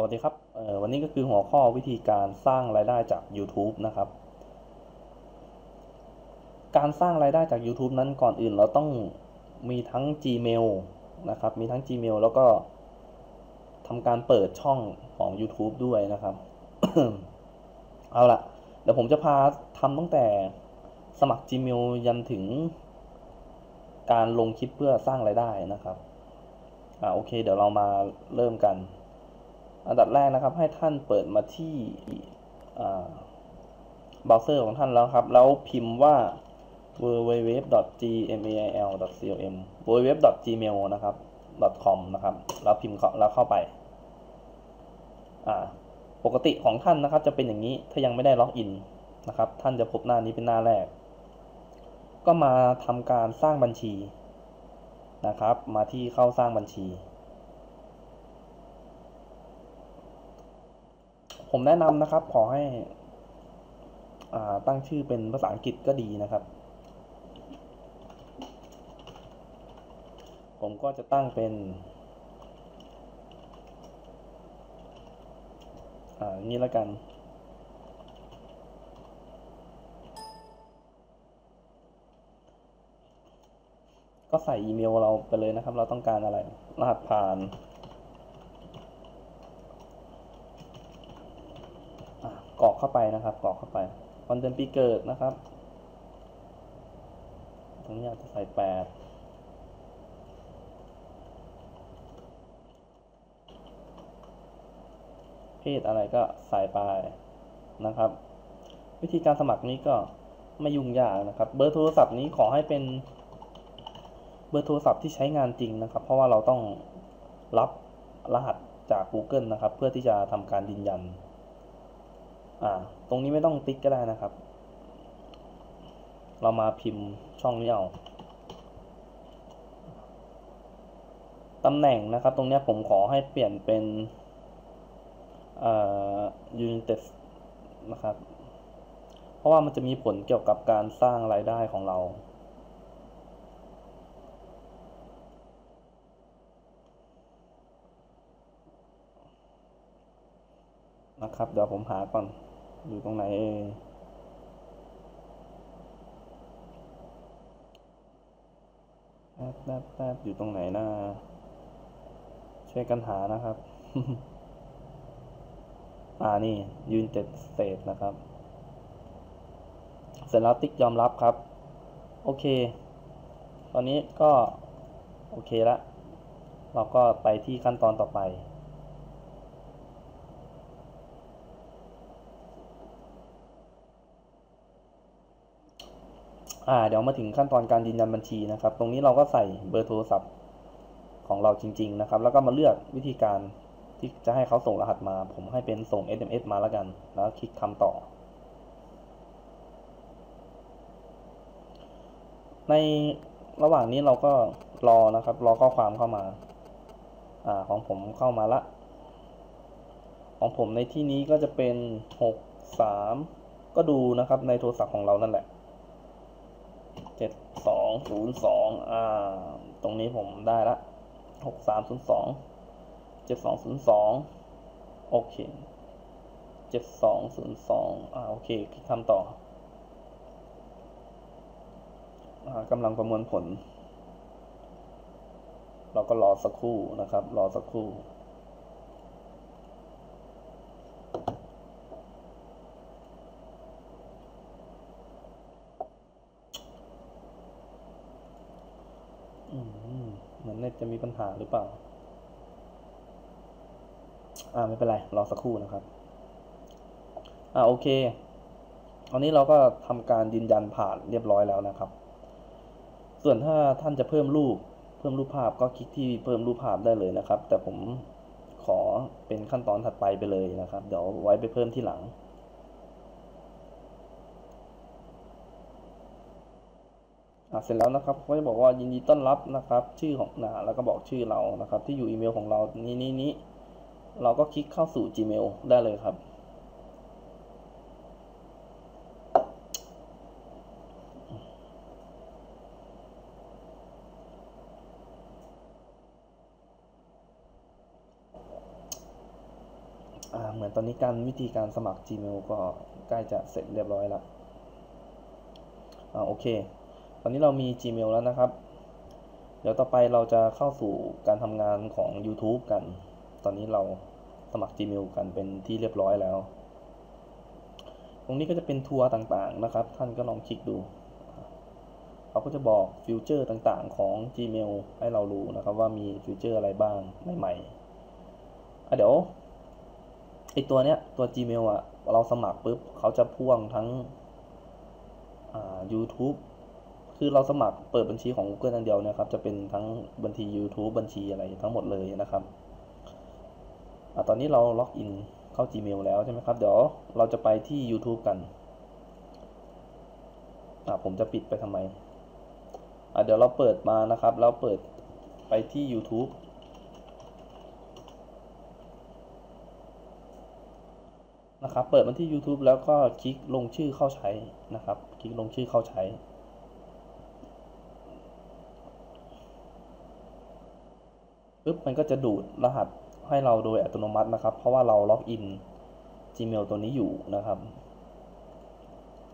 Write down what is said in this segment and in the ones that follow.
สวัสดีครับวันนี้ก็คือหัวข้อวิธีการสร้างรายได้จาก YouTube นะครับ การสร้างรายได้จาก YouTube นั้นก่อนอื่นเราต้องมีทั้ง Gmail นะครับ มีทั้ง Gmail แล้วก็ทำการเปิดช่องของ YouTube ด้วยนะครับ เอาละเดี๋ยวผมจะพาทำตั้งแต่สมัคร Gmail ยันถึงการลงคลิปเพื่อสร้างรายได้นะครับ อ่าโอเค เดี๋ยวเรามาเริ่มกัน อันดับแรกนะครับ ให้ท่านเปิดมาที่เบราว์เซอร์ของท่านแล้วครับ แล้วพิมพ์ว่า www.gmail.com www.gmail นะครับ .com นะครับ แล้วพิมพ์แล้วเข้าไป ปกติของท่านนะครับ จะเป็นอย่างนี้ ถ้ายังไม่ได้ล็อกอินนะครับ ท่านจะพบหน้านี้เป็นหน้าแรก ก็มาทำการสร้างบัญชีนะครับ มาที่เข้าสร้างบัญชี ผมแนะนำนะครับ ขอให้ตั้งชื่อเป็นภาษาอังกฤษก็ดีนะครับ ผมก็จะตั้งเป็นอ่านี้แล้วกัน ก็ใส่อีเมลเราไปเลยนะครับ เราต้องการอะไร รหัสผ่าน กรอกเข้าไปนะครับ กรอกเข้าไปวันเดือนปีเกิดนะครับตรงนี้อาจจะใส่แปดเพศอะไรก็ใส่ไปนะครับ วิธีการสมัครนี้ก็ไม่ยุ่งยากนะครับ เบอร์โทรศัพท์นี้ขอให้เป็นเบอร์โทรศัพท์ที่ใช้งานจริงนะครับ เพราะว่าเราต้องรับรหัสจาก Google นะครับ เพื่อที่จะทำการยืนยัน อ่า ตรงนี้ไม่ต้องติ๊กก็ได้นะครับ เรามาพิมพ์ช่องนี้เอาตำแหน่งนะครับ ตรงนี้ผมขอให้เปลี่ยนเป็นอ่า United นะครับ เพราะว่ามันจะมีผลเกี่ยวกับการสร้างรายได้ของเรานะครับ เดี๋ยวผมหาก่อน อยู่ตรงไหนเองแป๊บแป๊บแป๊บอยู่ตรงไหนนะช่วยกันหานะครับ อ่านี่ยืนเจ็ดเศษนะครับ เสร็จแล้วติ๊กยอมรับครับ โอเค ตอนนี้ก็ โอเคแล้วเราก็ไปที่ขั้นตอนต่อไป อ่าเดี๋ยวมาถึงขั้นตอนการยืนยันบัญชีนะครับ ตรงนี้เราก็ใส่เบอร์โทรศัพท์ของเราจริง ๆ นะครับ แล้วก็มาเลือกวิธีการที่จะให้เขาส่งรหัสมา ผมให้เป็นส่ง SMS มาแล้วกัน แล้วคลิกทำต่อ ในระหว่างนี้เราก็รอนะครับ รอข้อความเข้ามาอ่าของผมเข้ามาละ ของผมในที่นี้ก็จะเป็นหกสามก็ดูนะครับในโทรศัพท์ของเรานั่นแหละ สองศูนย์สองอ่า ตรงนี้ผมได้ละหกสามศูนย์สองเจ็ดสองศูนย์สองโอเคเจ็ดสองศูนย์สองอ่า โอเคคลิกทำต่อ อ่ากำลังประมวลผล เราก็รอสักครู่นะครับ รอสักครู่เหมือนเน็ต จะมีปัญหาหรือเปล่า อ่าไม่เป็นไร รอสักครู่นะครับ อ่าโอเคตอนนี้เราก็ทำการยืนยันผ่านเรียบร้อยแล้วนะครับ ส่วนถ้าท่านจะเพิ่มรูป เพิ่มรูปภาพก็คลิกที่เพิ่มรูปภาพได้เลยนะครับ แต่ผมขอเป็นขั้นตอนถัดไปไปเลยนะครับ เดี๋ยวไว้ไปเพิ่มที่หลัง เสร็จแล้วนะครับก็จะบอกว่ายินดีต้อนรับนะครับ ชื่อของนะแล้วก็บอกชื่อเรานะครับ ที่อยู่อีเมลของเรานี้นี้นี้เราก็คลิกเข้าสู่ Gmail ได้เลยครับอ่าเหมือนตอนนี้การวิธีการสมัคร Gmail ก็ใกล้จะเสร็จเรียบร้อยแล้วอ่าโอเค ตอนนี้เรามี Gmail แล้วนะครับ เดี๋ยวต่อไปเราจะเข้าสู่การทำงานของ YouTube กัน ตอนนี้เราสมัคร Gmail กันเป็นที่เรียบร้อยแล้ว ตรงนี้ก็จะเป็นทัวร์ต่างๆนะครับ ท่านก็ลองคลิกดู เขาก็จะบอกฟิวเจอร์ต่างๆของ Gmail ให้เรารู้นะครับ ว่ามีฟิวเจอร์อะไรบ้างใหม่ๆอะเดี๋ยวไอตัวเนี้ยตัว Gmail อะ เราสมัครปุ๊บเขาจะพ่วงทั้งอ่า YouTube คือเราสมัครเปิดบัญชีของ Google อันเดียวนะครับ จะเป็นทั้งบัญชี YouTube บัญชีอะไรทั้งหมดเลยนะครับอตอนนี้เราล็อกอินเข้า Gmail แล้วใช่ไหมครับ เดี๋ยวเราจะไปที่ YouTube กัน ผมจะปิดไปทำไม เดี๋ยวเราเปิดมานะครับแล้วเปิดไปที่ YouTube นะครับ เปิดมาที่ YouTube แล้วก็คลิกลงชื่อเข้าใช้นะครับ คลิกลงชื่อเข้าใช้ ปึ๊บมันก็จะดูดรหัสให้เราโดยอัตโนมัตินะครับ เพราะว่าเราล็อกอิน Gmail ตัวนี้อยู่นะครับ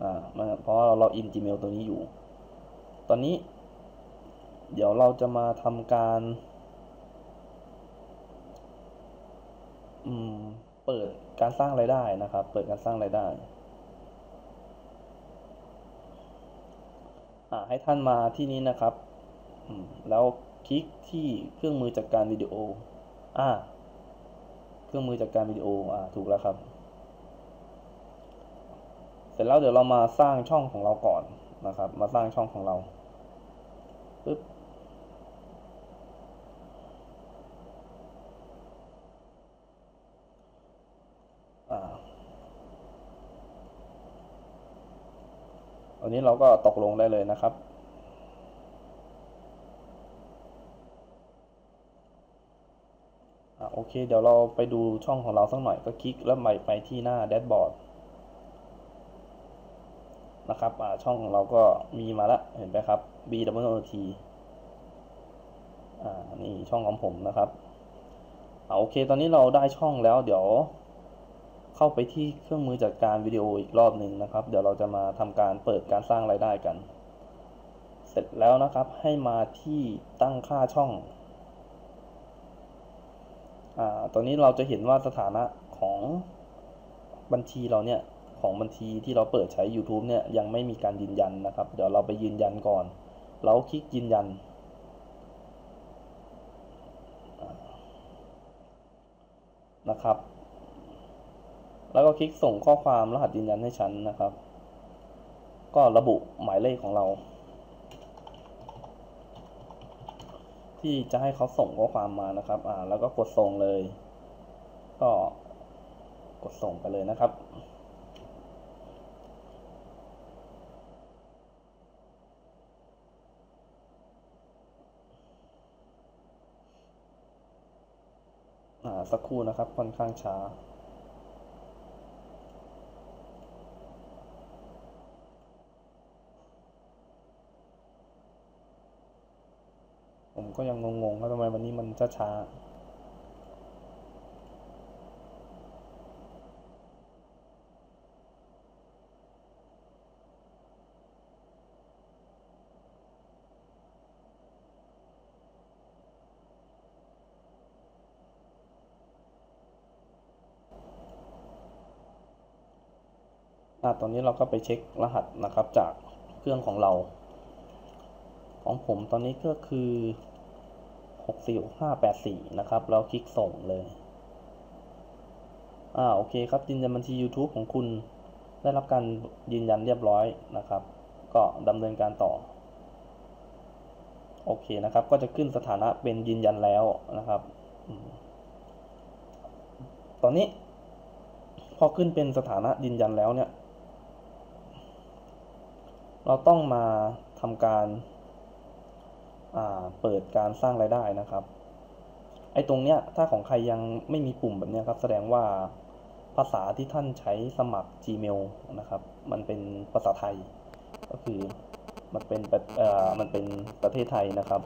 อ่าเพราะว่าเราล็อกอิน Gmail ตัวนี้อยู่ ตอนนี้ เดี๋ยวเราจะมาทำการเปิดการสร้างรายได้นะครับ เปิดการสร้างรายได้ให้ท่านมาที่นี้นะครับ แล้ว คลิกที่เครื่องมือจัดการวิดีโออ่าเครื่องมือจัดการวิดีโออ่าถูกแล้วครับ เสร็จแล้วเดี๋ยวเรามาสร้างช่องของเราก่อนนะครับ มาสร้างช่องของเราปึ๊บอันนี้เราก็ตกลงได้เลยนะครับ โอเค เดี๋ยวเราไปดูช่องของเราสักหน่อยก็คลิกแล้วไปไปที่หน้าแดชบอร์ดนะครับช่องของเราก็มีมาแล้วเห็นไหมครับ B W O T อ่านี่ช่องของผมนะครับอ่าโอเค ตอนนี้เราได้ช่องแล้วเดี๋ยวเข้าไปที่เครื่องมือจัดการวิดีโออีกรอบหนึ่งนะครับ เดี๋ยวเราจะมาทำการเปิดการสร้างรายได้กัน เสร็จแล้วนะครับให้มาที่ตั้งค่าช่อง ตอนนี้เราจะเห็นว่าสถานะของบัญชีเราเนี่ยของบัญชีที่เราเปิดใช้ YouTube เนี่ยยังไม่มีการยืนยันนะครับ เดี๋ยวเราไปยืนยันก่อน เราคลิกยืนยัน นะครับ แล้วก็คลิกส่งข้อความรหัสยืนยันให้ฉันนะครับ ก็ระบุหมายเลขของเรา ที่จะให้เขาส่งข้อความมานะครับ อ่า แล้วก็กดส่งเลย ก็กดส่งไปเลยนะครับอ่าสักครู่นะครับค่อนข้างช้า ก็ยังงงๆว่าทำไมวันนี้มันช้าตอนนี้เราก็ไปเช็ครหัสนะครับจากเครื่องของเรา ของผมตอนนี้ก็คือ หกสี่ห้าแปดสี่นะครับ แล้วคลิกส่งเลย อ่า โอเคครับยืนยันบัญชี YouTube ของคุณได้รับการยืนยันเรียบร้อยนะครับ ก็ดำเนินการต่อ โอเคนะครับ ก็จะขึ้นสถานะเป็นยืนยันแล้วนะครับ ตอนนี้ พอขึ้นเป็นสถานะยืนยันแล้วเนี่ย เราต้องมาทำการ เปิดการสร้างรายได้นะครับ ไอ้ตรงเนี้ยถ้าของใครยังไม่มีปุ่มแบบนี้ครับ แสดงว่าภาษาที่ท่านใช้สมัคร Gmail นะครับ มันเป็นภาษาไทย ก็คือมันเป็นเอ่อมันเป็นประเทศไทยนะครับ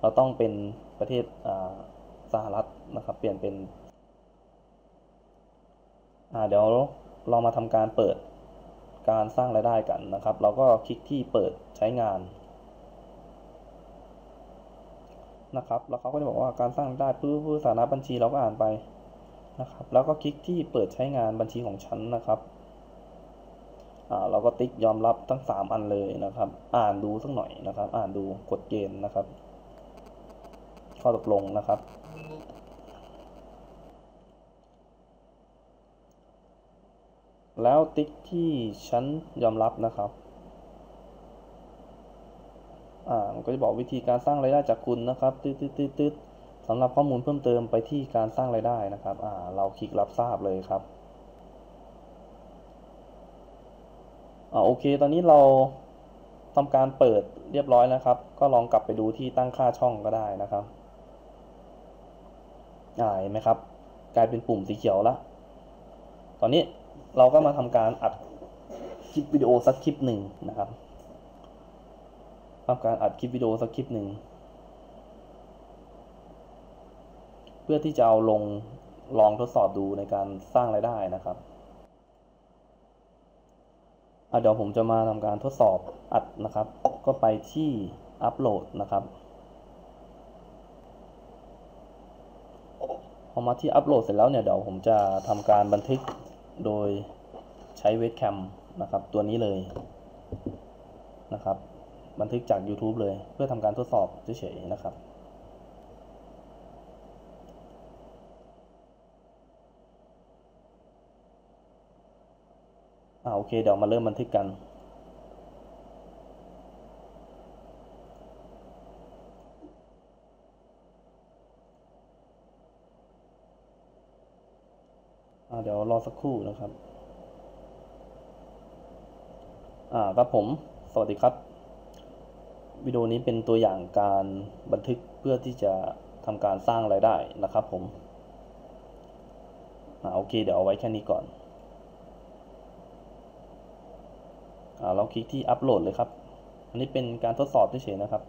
เราต้องเป็นประเทศสหรัฐนะครับ เปลี่ยนเป็นอ่าเดี๋ยวเรามาทำการเปิดการสร้างรายได้กันนะครับ เราก็คลิกที่เปิดใช้งาน นะครับ แล้วเขาก็จะบอกว่าการสร้างได้พื้นสถานะบัญชีเราก็อ่านไปนะครับ แล้วก็คลิกที่เปิดใช้งานบัญชีของฉันนะครับอ่าเราก็ติ๊กยอมรับทั้ง 3 อันเลยนะครับ อ่านดูสักหน่อยนะครับ อ่านดูกฎเกณฑ์นะครับ ข้อตกลงนะครับ แล้วติ๊กที่ฉันยอมรับนะครับ อ่ามันก็จะบอกวิธีการสร้างรายได้จากคุณนะครับตืดตืดตืดตืดสำหรับข้อมูลเพิ่มเติมไปที่การสร้างรายได้นะครับอ่าเราคลิกรับทราบเลยครับอ่าโอเค ตอนนี้เราทำการเปิดเรียบร้อยแล้วครับ ก็ลองกลับไปดูที่ตั้งค่าช่องก็ได้นะครับอ่าเห็นไหมครับ กลายเป็นปุ่มสีเขียวล้วตอนนี้เราก็มาทำการอัดคลิปวิดีโอสักคลิปหนึ่งนะครับ ทำการอัดคลิปวิดีโอสักคลิปหนึ่งเพื่อที่จะเอาลงลองทดสอบดูในการสร้างรายได้นะครับเดี๋ยวผมจะมาทำการทดสอบอัดนะครับ ก็ไปที่อัปโหลดนะครับพอมาที่อัปโหลดเสร็จแล้วเนี่ยเดี๋ยวผมจะทำการบันทึกโดยใช้เวทแคมนะครับตัวนี้เลยนะครับ บันทึกจาก YouTube เลย เพื่อทำการทดสอบเฉยๆนะครับอ่าโอเคเดี๋ยวมาเริ่มบันทึกกันอ่าเดี๋ยวรอสักครู่นะครับ อ่าครับผม สวัสดีครับ วิดีโอนี้เป็นตัวอย่างการบันทึกเพื่อที่จะทำการสร้างรายได้นะครับผมอ่าโอเค เดี๋ยวเอาไว้แค่นี้ก่อนอ่าเราคลิกที่อัปโหลดเลยครับ อันนี้เป็นการทดสอบเฉยๆนะครับ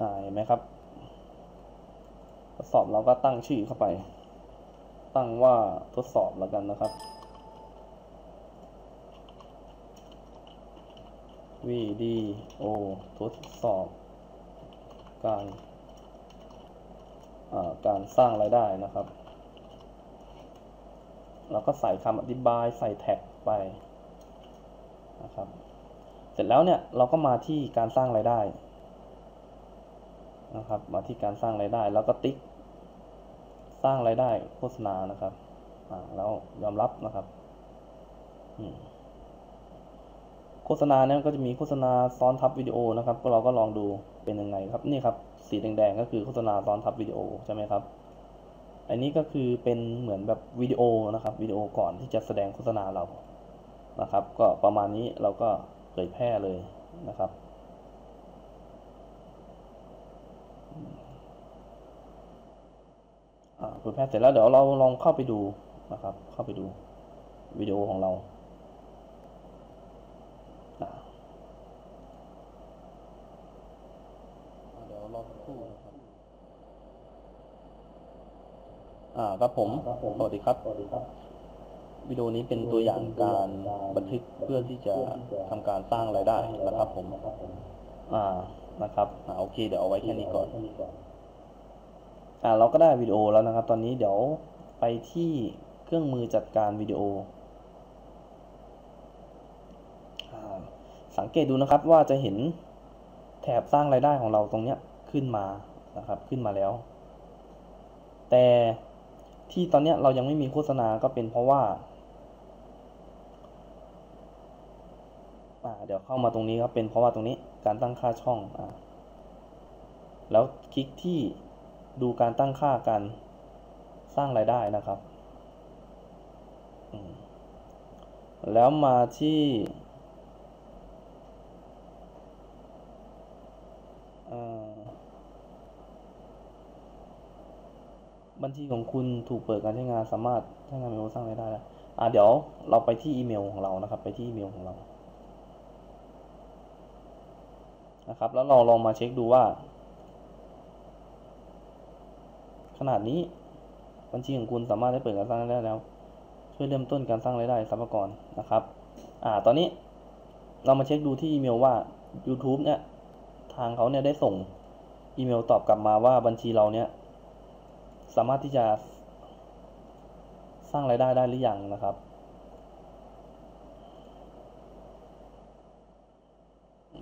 อ่าเห็นไหมครับ ทดสอบเราก็ตั้งชื่อเข้าไป ตั้งว่าทดสอบแล้วกันนะครับ วิดีโอทดสอบ การการสร้างรายได้นะครับเราก็ใส่คำอธิบายใส่แท็กไปนะครับ เสร็จแล้วเนี่ยเราก็มาที่การสร้างรายได้นะครับ มาที่การสร้างรายได้แล้วก็ติ๊ก สร้างรายได้โฆษณานะครับแล้วยอมรับนะครับโฆษณาเนี่ยก็จะมีโฆษณาซ้อนทับวิดีโอนะครับ ก็เราก็ลองดูเป็นยังไงครับนี่ครับสีแดงๆก็คือโฆษณาซ้อนทับวิดีโอใช่ไหมครับ อันนี้ก็คือเป็นเหมือนแบบวิดีโอนะครับวิดีโอก่อนที่จะแสดงโฆษณาเรานะครับ ก็ประมาณนี้เราก็เผยแพร่เลยนะครับ เผยแพร่เสร็จแล้วเดี๋ยวเราลองเข้าไปดูนะครับ เข้าไปดูวิดีโอของเราเดี๋ยวรอสักครู่นะครับอ่าครับผมสวัสดีครับสวัสดีครับวิดีโอนี้เป็นตัวอย่างการบันทึกเพื่อที่จะทำการสร้างรายได้นะครับผม อ่านะครับอ่าโอเค เดี๋ยวเอาไว้แค่นี้ก่อน อ่าเราก็ได้วิดีโอแล้วนะครับ ตอนนี้เดี๋ยวไปที่เครื่องมือจัดการวิดีโอ สังเกตดูนะครับว่าจะเห็นแถบสร้างรายได้ของเราตรงนี้ขึ้นมานะครับขึ้นมาแล้ว แต่ที่ตอนนี้เรายังไม่มีโฆษณาก็เป็นเพราะว่าเดี๋ยวเข้ามาตรงนี้ครับเป็นเพราะว่าตรงนี้การตั้งค่าช่องอแล้วคลิกที่ ดูการตั้งค่าการสร้างรายได้นะครับ แล้วมาที่บัญชีของคุณถูกเปิดการใช้งานสามารถใช้งานเมลสร้างรายได้แล้วอ่าเดี๋ยวเราไปที่อีเมลของเรานะครับ ไปที่อีเมลของเรานะครับ แล้วเราลองมาเช็คดูว่า ขนาดนี้ บัญชีของคุณสามารถได้เปิดการสร้างรายได้แล้ว ช่วยเริ่มต้นการสร้างรายได้ทรัพยากรนะครับ อ่า ตอนนี้เรามาเช็คดูที่อีเมลว่า YouTube เนี่ย ทางเขาเนี่ยได้ส่งอีเมลตอบกลับมาว่าบัญชีเราเนี่ย สามารถที่จะสร้างรายได้ได้หรือยังนะครับ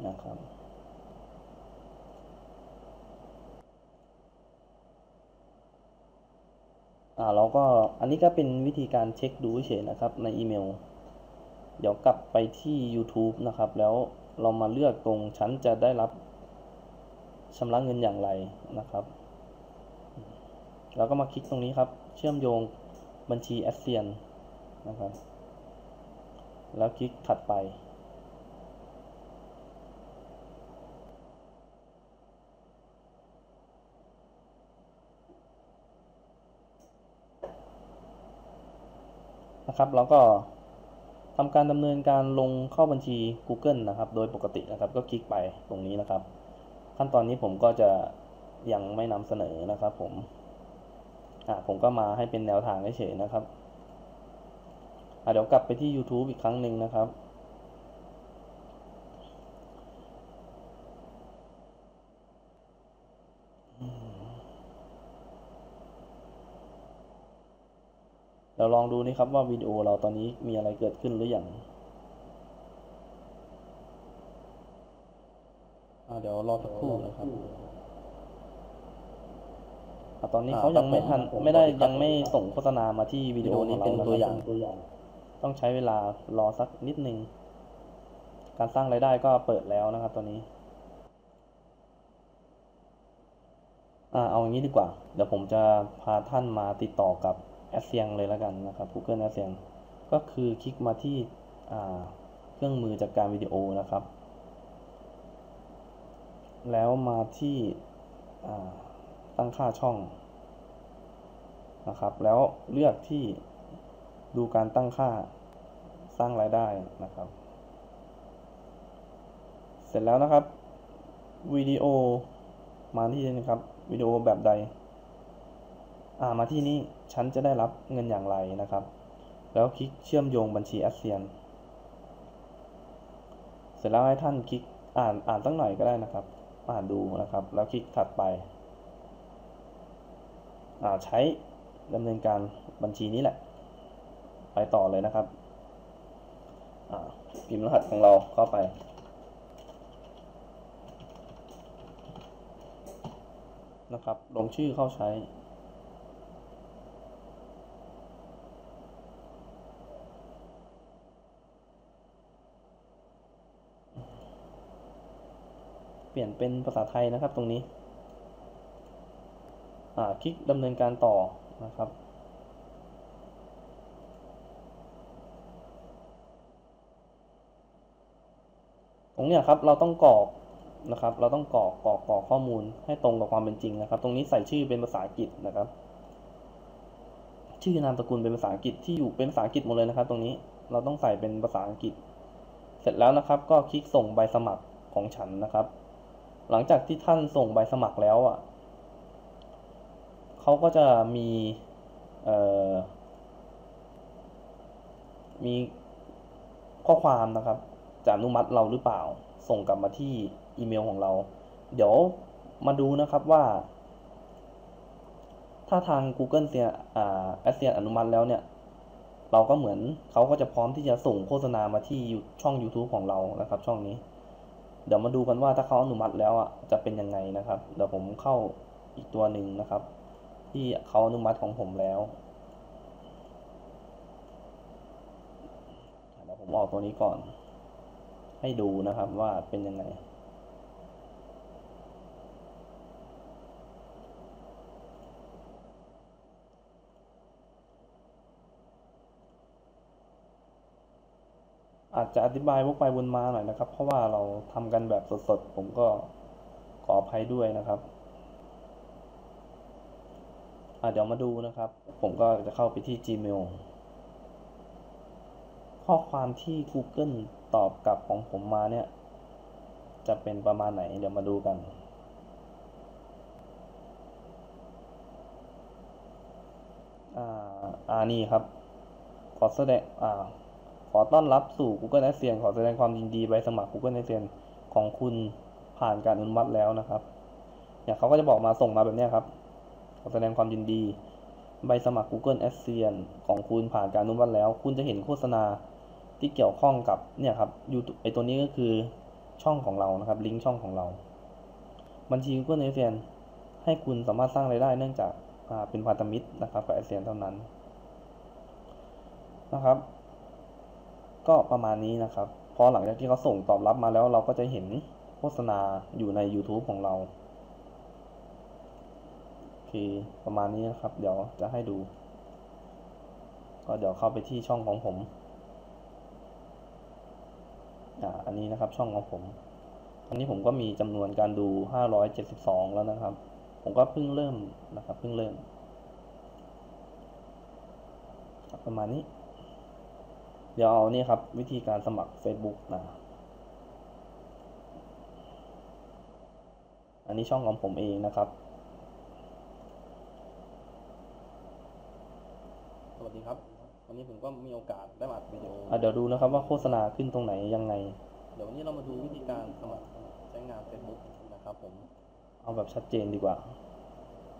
นะครับ อ่าเราก็อันนี้ก็เป็นวิธีการเช็คดูเฉยนะครับในอีเมล เดี๋ยวกลับไปที่ YouTube นะครับ แล้วเรามาเลือกตรงฉันจะได้รับชำระเงินอย่างไรนะครับ แล้วก็มาคลิกตรงนี้ครับ เชื่อมโยงบัญชีแอสเซียนนะครับ แล้วคลิกถัดไป นะครับ เราก็ทำการดำเนินการลงเข้าบัญชี Google นะครับ โดยปกตินะครับ ก็คลิกไปตรงนี้นะครับ ขั้นตอนนี้ผมก็จะยังไม่นำเสนอนะครับ ผมอ่าผมก็มาให้เป็นแนวทางเฉยๆนะครับอ่าเดี๋ยวกลับไปที่ YouTube อีกครั้งหนึ่งนะครับ เราลองดูนี่ครับว่าวิดีโอเราตอนนี้มีอะไรเกิดขึ้นหรืออยังอ่าเดี๋ยวรอสักครู่นะครับอ่าตอนนี้เขายังไม่ทันไม่ได้ยังไม่ส่งโฆษณามาที่วิดีโอนี้เป็นตัวอย่างตัวอย่าง ต้องใช้เวลารอสักนิดนึง การสร้างรายได้ก็เปิดแล้วนะครับตอนนี้อ่าเอาอย่างนี้ดีกว่า เดี๋ยวผมจะพาท่านมาติดต่อกับ แอสเซียงเลยแล้วกันนะครับ Google แอสเซียงก็คือคลิกมาที่เครื่องมือจัดการวิดีโอนะครับ แล้วมาที่ตั้งค่าช่องนะครับ แล้วเลือกที่ดูการตั้งค่าสร้างรายได้นะครับ เสร็จแล้วนะครับวิดีโอมาที่นี่นะครับวิดีโอแบบใด อ่ามาที่นี่ ฉันจะได้รับเงินอย่างไรนะครับ แล้วคลิกเชื่อมโยงบัญชีแอสเซียน เสร็จแล้วให้ท่านคลิกอ่านอ่านตั้งหน่อยก็ได้นะครับ อ่านดูนะครับ แล้วคลิกถัดไปอ่าใช้ดำเนินการบัญชีนี้แหละ ไปต่อเลยนะครับอ่าพิมพ์รหัสของเราเข้าไป นะครับ ลงชื่อเข้าใช้ ปลี่ยนเป็นภาษาไทยนะครับตรงนี้ คลิกดำเนินการต่อนะครับ ตรงนี้ครับเราต้องกรอกนะครับ เราต้องกรอกกรอกกรอกข้อมูลให้ตรงกับความเป็นจริงนะครับ ตรงนี้ใส่ชื่อเป็นภาษาอังกฤษนะครับ ชื่อนามสกุลเป็นภาษาอังกฤษที่อยู่เป็นภาษาอังกฤษหมดเลยนะครับ ตรงนี้เราต้องใส่เป็นภาษาอังกฤษ เสร็จแล้วนะครับ ก็คลิกส่งใบสมัครของฉันนะครับ หลังจากที่ท่านส่งใบสมัครแล้วอะเขาก็จะมีเอ่อมีข้อความนะครับจะอนุมัติเราหรือเปล่า ส่งกลับมาที่อีเมลของเรา เดี๋ยวมาดูนะครับว่า ถ้าทาง Google เซียอ่าแอสเซียอนุมัติแล้วเนี่ย เราก็เหมือนเขาก็จะพร้อมที่จะส่งโฆษณามาที่ช่อง YouTube ของเรานะครับ ช่องนี้ เดี๋ยวมาดูกันว่าถ้าเขาอนุมัติแล้วอะจะเป็นยังไงนะครับ เดี๋ยวผมเข้าอีกตัวหนึ่งนะครับ ที่เขาอนุมัติของผมแล้วเดี๋ยวผมออกตัวนี้ก่อน ให้ดูนะครับว่าเป็นยังไง อาจจะอธิบายวกไปวนมาหน่อยนะครับ เพราะว่าเราทำกันแบบสดๆ ผมก็ขออภัยด้วยนะครับเดี๋ยวมาดูนะครับ ผมก็จะเข้าไปที่ Gmail ข้อความที่ Google ตอบกลับของผมมาเนี่ย จะเป็นประมาณไหน เดี๋ยวมาดูกัน อ่านี่ครับ ขอแสดง อ่า อต้อนรับสู่ Google Adsense ขอแสดงความยินดีใบสมัคร Google Adsense ของคุณผ่านการอนุมัติแล้วนะครับเนี่ยเขาก็จะบอกมาส่งมาแบบนี้ครับ ขอแสดงความยินดี ใบสมัคร Google Adsense ของคุณผ่านการอนุมัติแล้ว คุณจะเห็นโฆษณาที่เกี่ยวข้องกับเนี่ยครับ YouTube ไอตัวนี้ก็คือช่องของเรานะครับ ลิงก์ช่องของเรา บัญชี Google Adsense ให้คุณสามารถสร้างรายได้เนื่องจากเป็นพันธมิตรนะครับกับ Adsense เท่านั้นนะครับ ก็ประมาณนี้นะครับพอหลังจากที่เขาส่งตอบรับมาแล้วเราก็จะเห็นโฆษณาอยู่ใน YouTube ของเราโอเคประมาณนี้นะครับ เดี๋ยวจะให้ดู ก็เดี๋ยวเข้าไปที่ช่องของผมอ่าอันนี้นะครับช่องของผมอันนี้ผมก็มีจำนวนการดู 572 แล้วนะครับ ผมก็เพิ่งเริ่มนะครับเพิ่งเริ่ม ประมาณนี้ เดี๋ยวเอานี่ครับ วิธีการสมัคร Facebook นะ อันนี้ช่องของผมเองนะครับ สวัสดีครับ วันนี้ผมก็มีโอกาสได้มาอัดวิดีโออะเดี๋ยวดูนะครับว่าโฆษณาขึ้นตรงไหนยังไง เดี๋ยววันนี้เรามาดูวิธีการสมัครใช้งาน Facebook นะครับผม เอาแบบชัดเจนดีกว่า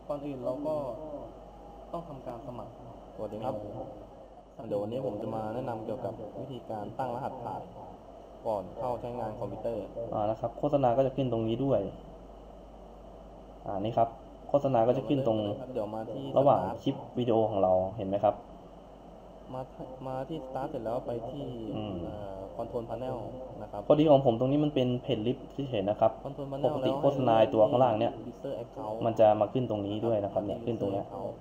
ก่อนอื่นเราก็ต้องทำการสมัครสวัสดีครับ เดี๋ยววันนี้ผมจะมาแนะนำเกี่ยวกับวิธีการตั้งรหัสผ่านก่อนเข้าใช้งานคอมพิวเตอร์ อ่านะครับ โฆษณาก็จะขึ้นตรงนี้ด้วย อ่านี่ครับ โฆษณาก็จะขึ้นตรงเดี๋ยวมาที่ระหว่าง Start คลิปวิดีโอของเราเห็นไหมครับ มาที่มาที่ start เสร็จแล้วไปที่อืม คอนโทรลพา n เนลนะครับพอดีของผมตรงนี้มันเป็นเพจลิฟต์เฉยๆนะครับ คอนโทรลพา n เนปลกติโฆษณาตัวข้างล่างเนี่ย User Account มันจะมาขึ้นตรงนี้ด้วยนะครับเนี่ยขึ้นตรงเนี้ย Account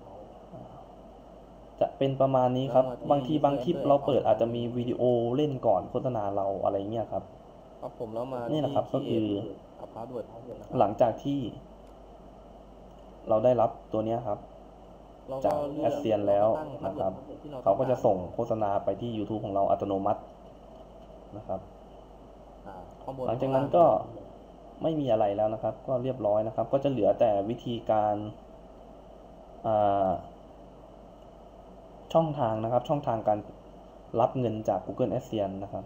จะเป็นประมาณนี้ครับแล้วมาที่บางทีบางคลิป User เราเปิด Account อาจจะมีวิดีโอเล่นก่อนโฆษณาเราอะไรเงี้ยครับครับผมแล้วมานี่นะครับก็คือกับพาสเวิร์ดหลังจากที่ เราได้รับตัวเนี้ยครับ จากแอสเซียนแล้วนะครับ เขาก็จะส่งโฆษณาไปที่ YouTube ของเราอัตโนมัตินะครับหลังจากนั้นก็ไม่มีอะไรแล้วนะครับ ก็เรียบร้อยนะครับ ก็จะเหลือแต่วิธีการอ่า ช่องทางนะครับ ช่องทางการรับเงินจาก Google Adsense นะครับ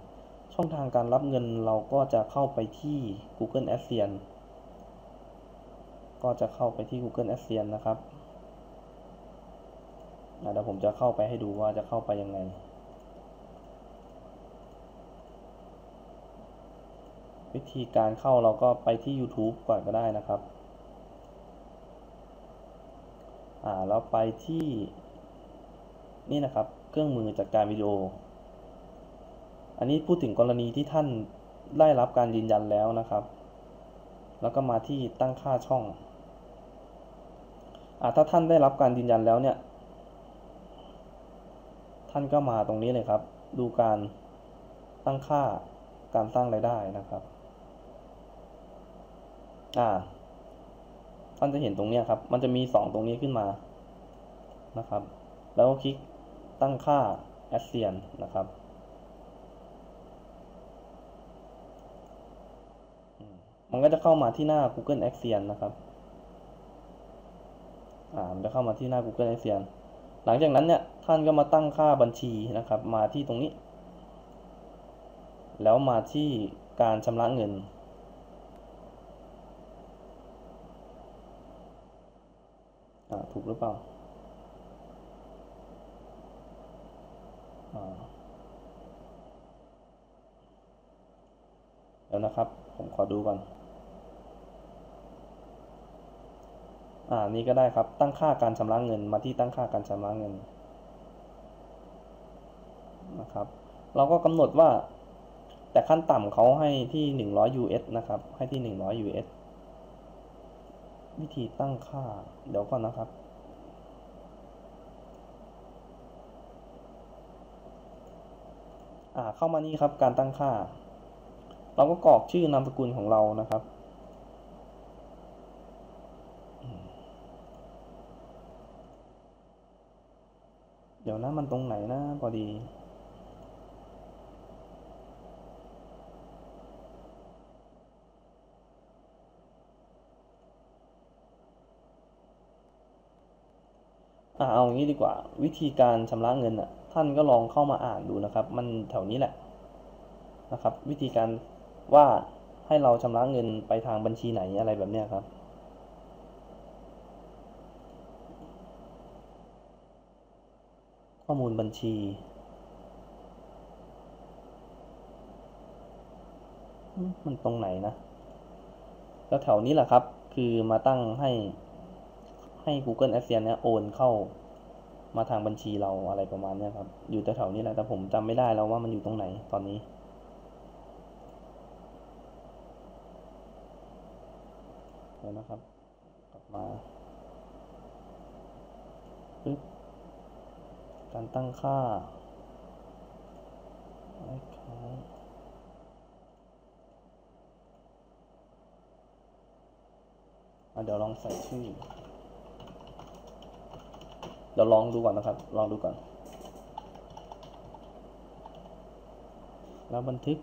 ช่องทางการรับเงินเราก็จะเข้าไปที่ Google Adsense ก็จะเข้าไปที่ Google Adsense นะครับเดี๋ยวผมจะเข้าไปให้ดูว่าจะเข้าไปยังไงวิธีการเข้าเราก็ไปที่ YouTube ก่อนก็ได้นะครับ อ่าเราไปที่ นี่นะครับ เครื่องมือจัดการวิดีโอ อันนี้พูดถึงกรณีที่ท่านได้รับการยืนยันแล้วนะครับ แล้วก็มาที่ตั้งค่าช่องอถ้าท่านได้รับการยืนยันแล้วเนี่ย ท่านก็มาตรงนี้เลยครับ ดูการตั้งค่าการสร้างรายได้นะครับ อ่า ท่านจะเห็นตรงนี้ครับ มันจะมีสองตรงนี้ขึ้นมานะครับ แล้วก็คลิก ตั้งค่า a d s e n นะครับมันก็จะเข้ามาที่หน้า Google a d s e n นะครับ อ่า มันจะเข้ามาที่หน้า Google a d s e n หลังจากนั้นเนี่ย ท่านก็มาตั้งค่าบัญชีนะครับ มาที่ตรงนี้ แล้วมาที่การชำระเงิน อ่า ถูกหรือเปล่า เดี๋ยวนะครับ ผมขอดูก่อน อ่า นี่ก็ได้ครับ ตั้งค่าการชำระเงิน มาที่ตั้งค่าการชำระเงิน นะครับ เราก็กำหนดว่า แต่ขั้นต่ำเขาให้ที่หนึ่งร้อย US นะครับ ให้ที่หนึ่งร้อย US วิธีตั้งค่า เดี๋ยวก่อนนะครับอ่าเข้ามานี่ครับการตั้งค่า เราก็กรอกชื่อนามสกุลของเรานะครับ เดี๋ยวนะมันตรงไหนนะพอดี อ่าเอาอย่างนี้ดีกว่า วิธีการชำระเงินอะ ท่านก็ลองเข้ามาอ่านดูนะครับ มันแถวนี้แหละนะครับ วิธีการ ว่าให้เราชำระเงินไปทางบัญชีไหนอะไรแบบเนี้ยครับ ข้อมูลบัญชี มันตรงไหนนะแล้วแถวนี้แหละครับ คือมาตั้งให้ให้ Google AdSense เนี่ยโอนเข้ามาทางบัญชีเราอะไรประมาณนี้ครับ อยู่แถวๆนี้แหละแต่ผมจำไม่ได้แล้วว่ามันอยู่ตรงไหนตอนนี้ เดี๋ยวนะครับ กลับมาปึ๊บการตั้งค่าเดี๋ยวลองใส่ชื่อ เดี๋ยวลองดูก่อนนะครับ ลองดูก่อน แล้วบันทึก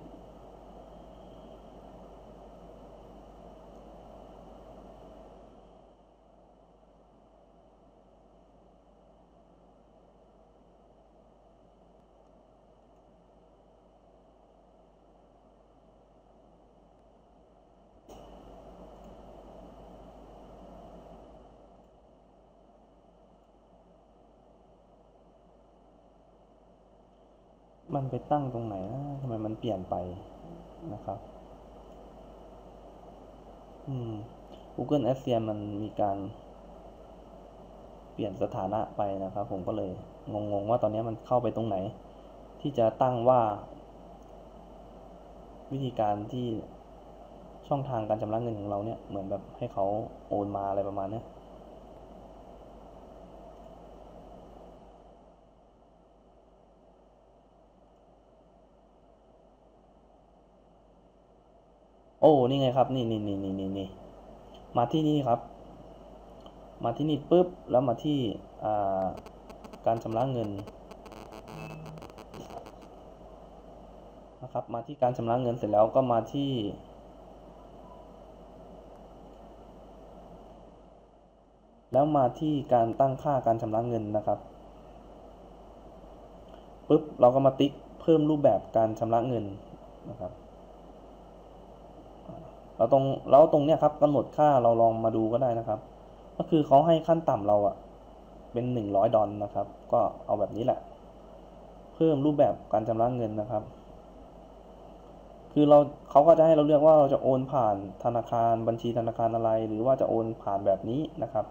มันไปตั้งตรงไหนนะทำไมมันเปลี่ยนไปนะครับ อืม Google a d s e n s มันมีการเปลี่ยนสถานะไปนะครับ ผมก็เลยงงๆว่าตอนนี้มันเข้าไปตรงไหน ที่จะตั้งว่า วิธีการที่ช่องทางการชำระเงินของเราเนี่ย เหมือนแบบให้เขาโอนมาอะไรประมาณเนี้ย อ้นี่ไงครับนี่นี่นี่นี่นี่นี่มาที่นี่ครับ มาที่นี่ปุ๊บแล้วมาที่การชำระเงินนะครับ มาที่การชำระเงินเสร็จแล้วก็มาที่ แล้วมาที่การตั้งค่าการชำระเงินนะครับปุ๊บเราก็มาติ๊กเพิ่มรูปแบบการชำระเงินนะครับ เราตรงแล้วตรงเนี้ยครับกำหนดค่าเราลองมาดูก็ได้นะครับ ก็คือเขาให้ขั้นต่ำเราอะเป็นหนึ่งร้อยดอลนะครับ ก็เอาแบบนี้แหละ เพิ่มรูปแบบการชำระเงินนะครับ คือเราเขาก็จะให้เราเลือกว่าเราจะโอนผ่านธนาคารบัญชีธนาคารอะไร หรือว่าจะโอนผ่านแบบนี้นะครับ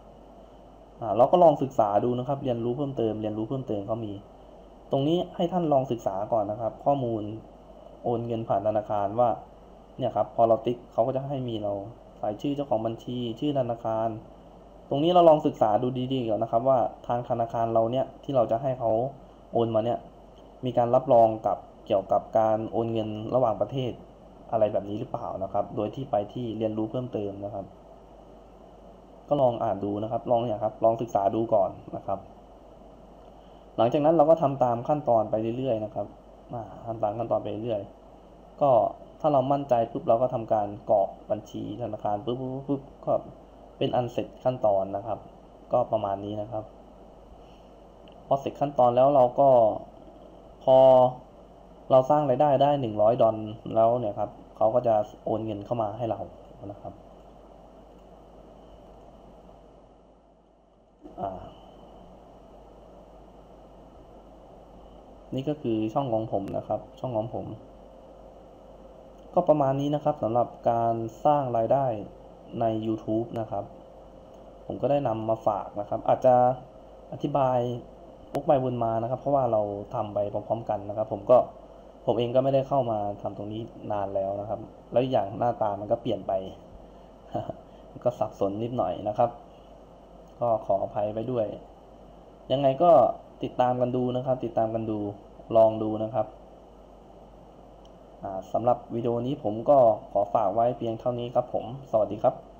อ่าเราก็ลองศึกษาดูนะครับ เรียนรู้เพิ่มเติม เรียนรู้เพิ่มเติมเขามี ตรงนี้ให้ท่านลองศึกษาก่อนนะครับ ข้อมูลโอนเงินผ่านธนาคารว่า เนี่ยครับพอเราติ๊กเขาก็จะให้มีเราใส่ชื่อเจ้าของบัญชี ชื่อธนาคาร ตรงนี้เราลองศึกษาดูดีๆก่อนนะครับ ว่าทางธนาคารเราเนี่ยที่เราจะให้เขาโอนมาเนี่ยมีการรับรองกับเกี่ยวกับการโอนเงินระหว่างประเทศอะไรแบบนี้หรือเปล่านะครับ โดยที่ไปที่เรียนรู้เพิ่มเติมนะครับ ก็ลองอ่านดูนะครับ ลองเนี่ยครับ ลองศึกษาดูก่อนนะครับ หลังจากนั้นเราก็ทำตามขั้นตอนไปเรื่อยๆนะครับทำตามขั้นตอนไปเรื่อยก็ ถ้าเรามั่นใจปุ๊บเราก็ทำการกรอกบัญชีธนาคารปุ๊บปุ๊บปุ๊บก็เป็นอันเสร็จขั้นตอนนะครับ ก็ประมาณนี้นะครับ พอเสร็จขั้นตอนแล้วเราก็พอเราสร้างรายได้ได้หนึ่งร้อยดอลแล้วเนี่ยครับเขาก็จะโอนเงินเข้ามาให้เรานะครับนี่ก็คือช่องของผมนะครับ ช่องของผม ก็ประมาณนี้นะครับสำหรับการสร้างรายได้ใน YouTube นะครับ ผมก็ได้นำมาฝากนะครับ อาจจะอธิบายวกไปวนมานะครับ เพราะว่าเราทำไปพร้อมๆกันนะครับ ผมก็ผมเองก็ไม่ได้เข้ามาทำตรงนี้นานแล้วนะครับ แล้วอีกอย่างหน้าตามันก็เปลี่ยนไปก็สับสนนิดหน่อยนะครับ ก็ขออภัยไปด้วย ยังไงก็ติดตามกันดูนะครับ ติดตามกันดูลองดูนะครับ สำหรับวิดีโอนี้ผมก็ขอฝากไว้เพียงเท่านี้ครับผม สวัสดีครับ